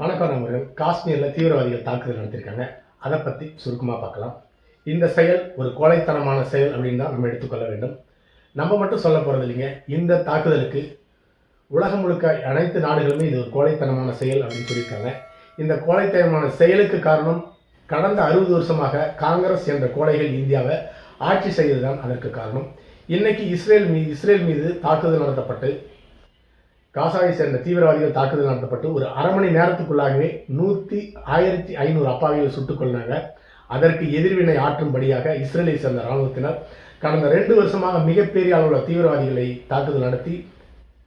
வணக்கம் நண்பர்கள் காஷ்மீரில் தீவிரவாதிகள் தாக்குதல் நடத்தியிருக்காங்க அதை பற்றி சுருக்கமாக பார்க்கலாம். இந்த செயல் ஒரு கோழைத்தனமான செயல் அப்படின்னு தான் நம்ம எடுத்துக்கொள்ள வேண்டும். நம்ம மட்டும் சொல்ல போகிறது இல்லைங்க. இந்த தாக்குதலுக்கு உலகம் முழுக்க அனைத்து நாடுகளுமே இது ஒரு கோழைத்தனமான செயல் அப்படின்னு சொல்லியிருக்காங்க. இந்த கோழைத்தனமான செயலுக்கு காரணம் கடந்த அறுபது வருஷமாக காங்கிரஸ் என்ற கோழைகள் இந்தியாவை ஆட்சி செய்தது தான் அதற்கு காரணம். இன்னைக்கு இஸ்ரேல் மீது இஸ்ரேல் மீது தாக்குதல் நடத்தப்பட்டு காசாவை சேர்ந்த தீவிரவாதிகள் தாக்குதல் நடத்தப்பட்டு ஒரு அரை மணி நேரத்துக்குள்ளாகவே நூற்றி ஆயிரத்தி ஐநூறு அப்பாவிகள் சுட்டுக் கொண்டாங்க. அதற்கு எதிர்வினை ஆற்றும்படியாக இஸ்ரேலை சேர்ந்த இராணுவத்தினர் கடந்த ரெண்டு வருஷமாக மிகப்பெரிய அளவில் தீவிரவாதிகளை தாக்குதல் நடத்தி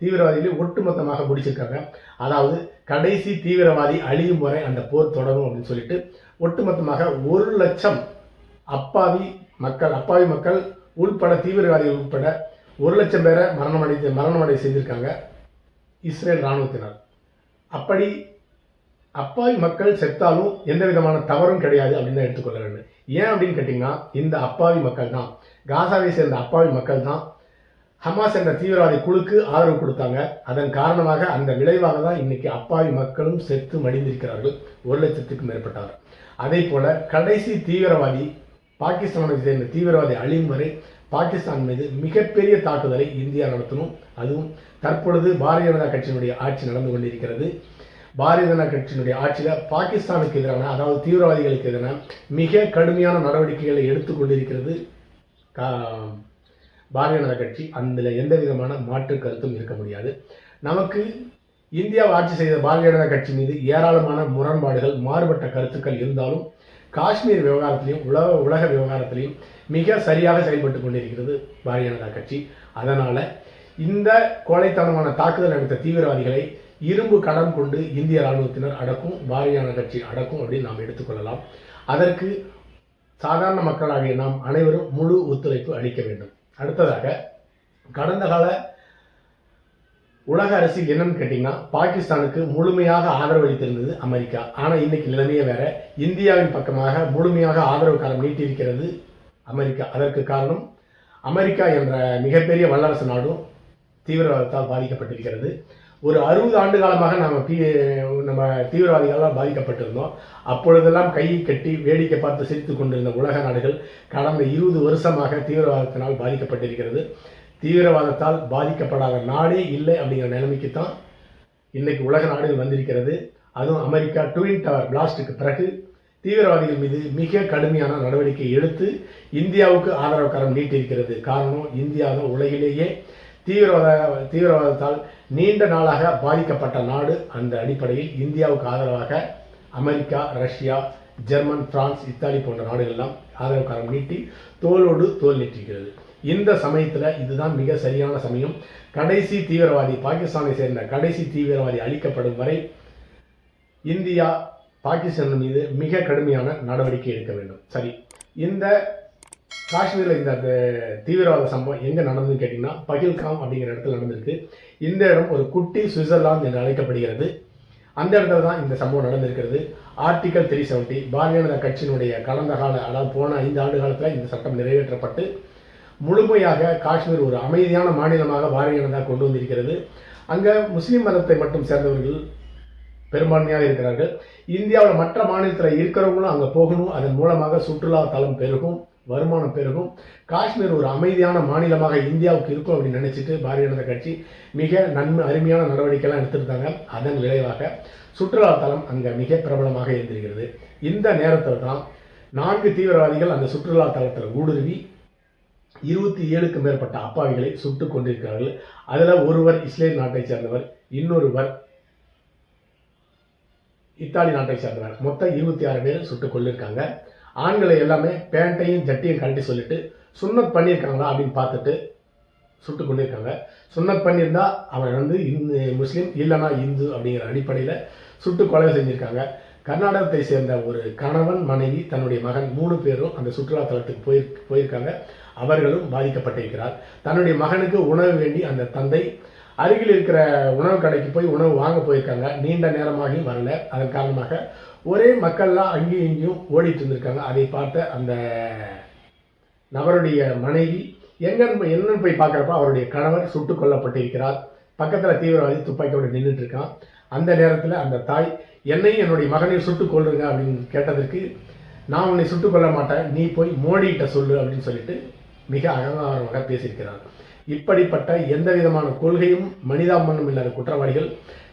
தீவிரவாதிகளை ஒட்டுமொத்தமாக முடிச்சிருக்காங்க அதாவது கடைசி தீவிரவாதி அழியும் வரை அந்த போர் தொடரும் அப்படின்னு சொல்லிட்டு ஒட்டுமொத்தமாக ஒரு லட்சம் அப்பாவி மக்கள் அப்பாவி மக்கள் உள்பட தீவிரவாதிகள் உட்பட ஒரு லட்சம் பேரை மரணமடை மரணமடை செய்திருக்காங்க. இஸ்ரேல் இராணுவத்தினர். அப்படி அப்பாவி மக்கள் செத்தாலும் எந்த விதமான தவறும் கிடையாது அப்படின்னு தான் எடுத்துக்கொள்ள வேண்டும். ஏன் அப்படின்னு கேட்டிங்கன்னா இந்த அப்பாவி மக்கள் தான். காசாவை சேர்ந்த அப்பாவி மக்கள் தான் ஹமாஸ் என்ற தீவிரவாதி குழுக்கு ஆதரவு கொடுத்தாங்க. அதன் காரணமாக அந்த விளைவாக தான் இன்னைக்கு அப்பாவி மக்களும் செத்து மடிந்திருக்கிறார்கள். ஒரு லட்சத்துக்கும் மேற்பட்டவர். அதே போல கடைசி தீவிரவாதி பாகிஸ்தானை சேர்ந்த தீவிரவாதி அழியும் வரை பாகிஸ்தான் மீது மிகப்பெரிய தாக்குதலை இந்தியா நடத்தணும். அதுவும் தற்பொழுது பாரதிய ஜனதா கட்சியினுடைய ஆட்சி நடந்து கொண்டிருக்கிறது. பாரதிய ஜனதா கட்சியினுடைய ஆட்சியில் பாகிஸ்தானுக்கு எதிரான அதாவது தீவிரவாதிகளுக்கு எதிரான மிக கடுமையான நடவடிக்கைகளை எடுத்துக்கொண்டிருக்கிறது கா- பாரதிய ஜனதா கட்சி. அதில் எந்த விதமான மாற்று கருத்தும் இருக்க முடியாது. நமக்கு இந்தியாவை ஆட்சி செய்த பாரதிய ஜனதா கட்சி மீது ஏராளமான முரண்பாடுகள் மாறுபட்ட கருத்துக்கள் இருந்தாலும் காஷ்மீர் விவகாரத்திலையும் உலக உலக விவகாரத்திலையும் மிக சரியாக செயல்பட்டு கொண்டிருக்கிறது பாரதிய ஜனதா கட்சி. அதனால் இந்த கோழைத்தனமான தாக்குதல் நடத்த தீவிரவாதிகளை இரும்பு கடன் கொண்டு இந்திய ராணுவத்தினர் அடக்கும் பாரதிய ஜனதா கட்சி அடக்கும் அப்படின்னு நாம் எடுத்துக்கொள்ளலாம் அதற்கு சாதாரண மக்களாகிய நாம் அனைவரும் முழு ஒத்துழைப்பு அளிக்க வேண்டும். அடுத்ததாக கடந்த கால உலக அரசியல் என்னன்னு கேட்டிங்கன்னா பாகிஸ்தானுக்கு முழுமையாக ஆதரவு அளித்திருந்தது அமெரிக்கா. ஆனால் இன்னைக்கு நிலைமையே வேற. இந்தியாவின் பக்கமாக முழுமையாக ஆதரவு காலம் நீட்டியிருக்கிறது அமெரிக்கா அதற்கு காரணம் அமெரிக்கா என்ற மிகப்பெரிய வல்லரசு நாடும் தீவிரவாதத்தால் பாதிக்கப்பட்டிருக்கிறது. ஒரு அறுபது ஆண்டு காலமாக நம்ம தீ நம்ம தீவிரவாதிகளால் பாதிக்கப்பட்டிருந்தோம். அப்பொழுதெல்லாம் கையை கட்டி வேடிக்கை பார்த்து சிரித்து கொண்டிருந்த உலக நாடுகள் கடந்த இருபது வருஷமாக தீவிரவாதத்தினால் பாதிக்கப்பட்டிருக்கிறது. தீவிரவாதத்தால் பாதிக்கப்படாத நாடே இல்லை அப்படிங்கிற நிலைமைக்கு தான் இன்னைக்கு உலக நாடுகள் வந்திருக்கிறது. அதுவும் அமெரிக்கா ட்வின் டவர் பிளாஸ்டுக்கு பிறகு தீவிரவாதிகள் மீது மிக கடுமையான நடவடிக்கை எடுத்து இந்தியாவுக்கு ஆதரவு கரம் நீட்டியிருக்கிறது. காரணம் இந்தியா தான் உலகிலேயே தீவிரவாத தீவிரவாதத்தால் நீண்ட நாளாக பாதிக்கப்பட்ட நாடு. அந்த அடிப்படையில் இந்தியாவுக்கு ஆதரவாக America Russia German France Italy போன்ற நாடுகள் எல்லாம் ஆதரவு கரம் நீட்டி தோளோடு தோல் நீட்டிருக்கிறது இந்த சமயத்தில் இதுதான் மிக சரியான சமயம். கடைசி தீவிரவாதி பாகிஸ்தானை சேர்ந்த கடைசி தீவிரவாதி அளிக்கப்படும் வரை இந்தியா பாகிஸ்தான் மீது மிக கடுமையான நடவடிக்கை எடுக்க வேண்டும். சரி இந்த காஷ்மீரில் இந்த தீவிரவாத சம்பவம் எங்கே நடந்ததுன்னு கேட்டிங்கன்னா பகில்காம் அப்படிங்கிற இடத்துல நடந்திருக்கு. இந்த இடம் ஒரு குட்டி சுவிட்சர்லாந்து என்று அழைக்கப்படுகிறது. அந்த இடத்துல தான் இந்த சம்பவம் நடந்திருக்கிறது. Article three seventy Bharatiya Janata கட்சியினுடைய கடந்த கால அதாவது போன ஐந்து ஆண்டு காலத்தில் இந்த சட்டம் நிறைவேற்றப்பட்டு முழுமையாக காஷ்மீர் ஒரு அமைதியான மாநிலமாக பாரதிய ஜனதா கொண்டு வந்திருக்கிறது. அங்கே முஸ்லீம் மதத்தை மட்டும் சேர்ந்தவர்கள் பெரும்பான்மையாக இருக்கிறார்கள். இந்தியாவில் மற்ற மாநிலத்தில் இருக்கிறவங்களும் அங்கே போகணும். அதன் மூலமாக சுற்றுலா தளம் பெருகும் வருமானம் பெருகும். காஷ்மீர் ஒரு அமைதியான மாநிலமாக இந்தியாவுக்கு இருக்கும் அப்படின்னு நினைச்சிட்டு பாரதிய ஜனதா கட்சி மிக நன்மை அருமையான நடவடிக்கைலாம் எடுத்திருந்தாங்க அதன் விளைவாக சுற்றுலா தலம் அங்கே மிக பிரபலமாக இருந்திருக்கிறது. இந்த நேரத்தில் தான் நான்கு தீவிரவாதிகள் அந்த சுற்றுலா தலத்தில் ஊடுருவி இருபத்தி ஏழுக்கு மேற்பட்ட அப்பாவிகளை சுட்டு கொண்டிருக்கிறார்கள். அதில் ஒருவர் இஸ்ரேல் நாட்டை சேர்ந்தவர் இன்னொருவர் இத்தாலி நாட்டை சேர்ந்தவர். மொத்தம் இருபத்தி ஆறு பேர் சுட்டுக் கொள்ளிருக்காங்க ஆண்களை எல்லாமே பேண்ட்டையும் ஜட்டியும் கழட்டி சொல்லிட்டு சுன்னத் பண்ணியிருக்காங்களா? அப்படின்னு பார்த்துட்டு சுட்டு கொண்டிருக்காங்க சுன்னத் பண்ணியிருந்தா அவன் வந்து இந்து முஸ்லீம் இல்லைனா இந்து அப்படிங்கிற அடிப்படையில் சுட்டு கொலை செஞ்சுருக்காங்க. கர்நாடகத்தை சேர்ந்த ஒரு கணவன் மனைவி தன்னுடைய மகன் மூணு பேரும் அந்த சுற்றுலா தலத்துக்கு போய் போயிருக்காங்க. அவர்களும் பாதிக்கப்பட்டிருக்கிறார். தன்னுடைய மகனுக்கு உணவு வேண்டி அந்த தந்தை அருகில் இருக்கிற உணவு கடைக்கு போய் உணவு வாங்க போயிருக்காங்க. நீண்ட நேரமாகியும் வரல. அதன் காரணமாக ஒரே மக்கள்லாம் அங்கேயும் இங்கேயும் ஓடிட்டு இருந்திருக்காங்க. அதை பார்த்த அந்த நபருடைய மனைவி எங்கன்னு என்னன்னு போய் பார்க்குறப்ப அவருடைய கணவர் சுட்டுக் கொல்லப்பட்டிருக்கிறார். பக்கத்தில் தீவிரவாதி துப்பாக்கியோடு நின்றுட்டு இருக்கான். அந்த நேரத்தில் அந்த தாய் என்னையும் என்னுடைய மகனையும் சுட்டுக் கொள்ளுங்க அப்படின்னு கேட்டதற்கு நான் உன்னை சுட்டுக் கொள்ள மாட்டேன். நீ போய் மோடிகிட்ட சொல்லு அப்படின்னு சொல்லிட்டு மிக அகங்காரமாக பேசியிருக்கிறார். இப்படிப்பட்ட எந்த விதமான கொள்கையும் மனிதாபனம் இல்லாத குற்றவாளிகள்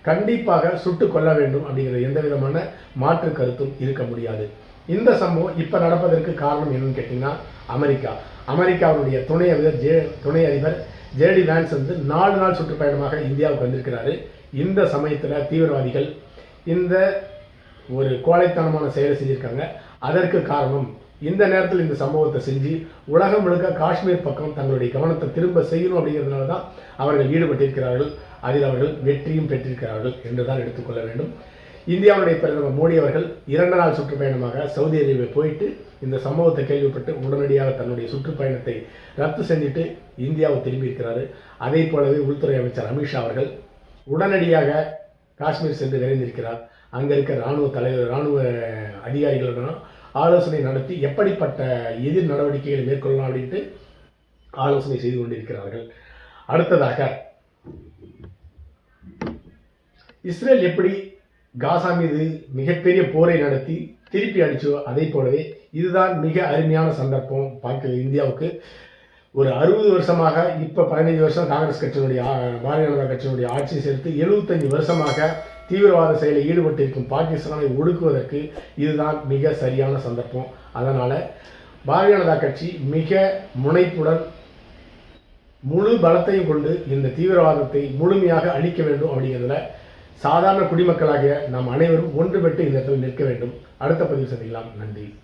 கண்டிப்பாக சுட்டு கொள்ள வேண்டும் அப்படிங்கிற எந்த விதமான மாற்று கருத்தும் இருக்க முடியாது. இந்த சம்பவம் இப்போ நடப்பதற்கு காரணம் என்னன்னு கேட்டிங்கன்னா அமெரிக்கா. அமெரிக்காவுடைய துணை அதிபர் ஜே துணை அதிபர் ஜேடி வேன்ஸ் வந்து நாலு நாள் சுற்றுப்பயணமாக இந்தியாவுக்கு வந்திருக்கிறாரு. இந்த சமயத்தில் தீவிரவாதிகள் இந்த ஒரு கோழைத்தனமான செயலை செஞ்சிருக்காங்க. அதற்கு காரணம் இந்த நேரத்தில் இந்த சம்பவத்தை செஞ்சு உலகம் முழுக்க காஷ்மீர் பக்கம் தங்களுடைய கவனத்தை திரும்ப செய்யணும் அப்படிங்கிறதுனால தான் அவர்கள் ஈடுபட்டிருக்கிறார்கள் அதில் அவர்கள் வெற்றியும் பெற்றிருக்கிறார்கள் என்று தான் எடுத்துக்கொள்ள வேண்டும். இந்தியாவுடைய பிரதமர் மோடி அவர்கள் இரண்டு நாள் சுற்றுப்பயணமாக சவுதி அரேபியா போயிட்டு இந்த சம்பவத்தை கேள்விப்பட்டு உடனடியாக தன்னுடைய சுற்றுப்பயணத்தை ரத்து செஞ்சுட்டு இந்தியாவை திரும்பியிருக்கிறாரு. அதே போலவே உள்துறை அமைச்சர் அமித்ஷா அவர்கள் உடனடியாக காஷ்மீர் சென்று விரைந்திருக்கிறார். அங்கே இருக்க இராணுவ தலைவர் இராணுவ அதிகாரிகளுடனும் ஆலோசனை நடத்தி எப்படிப்பட்ட எதிர் நடவடிக்கைகளை மேற்கொள்ளலாம் அப்படின்ட்டு ஆலோசனை செய்து கொண்டிருக்கிறார்கள். அடுத்ததாக இஸ்ரேல் எப்படி காசா மீது மிகப்பெரிய போரை நடத்தி திருப்பி அடிச்சோ அதே போலவே இதுதான் மிக அருமையான சந்தர்ப்பம் பார்க்க இந்தியாவுக்கு. ஒரு அறுபது வருஷமாக இப்போ பதினைஞ்சு வருஷம் காங்கிரஸ் கட்சியினுடைய பாரதிய ஜனதா கட்சியினுடைய ஆட்சி சேர்த்து எழுபத்தஞ்சு வருஷமாக தீவிரவாத செயலில் ஈடுபட்டிருக்கும் பாகிஸ்தானை ஒடுக்குவதற்கு இதுதான் மிக சரியான சந்தர்ப்பம். அதனால் பாரதிய ஜனதா கட்சி மிக முனைப்புடன் முழு பலத்தையும் கொண்டு இந்த தீவிரவாதத்தை முழுமையாக அழிக்க வேண்டும் அப்படிங்கிறதுல சாதாரண குடிமக்களாகிய நாம் அனைவரும் ஒன்றுபட்டு இந்த இடத்தில் நிற்க வேண்டும். அடுத்த பதிவு சந்திக்கலாம். நன்றி.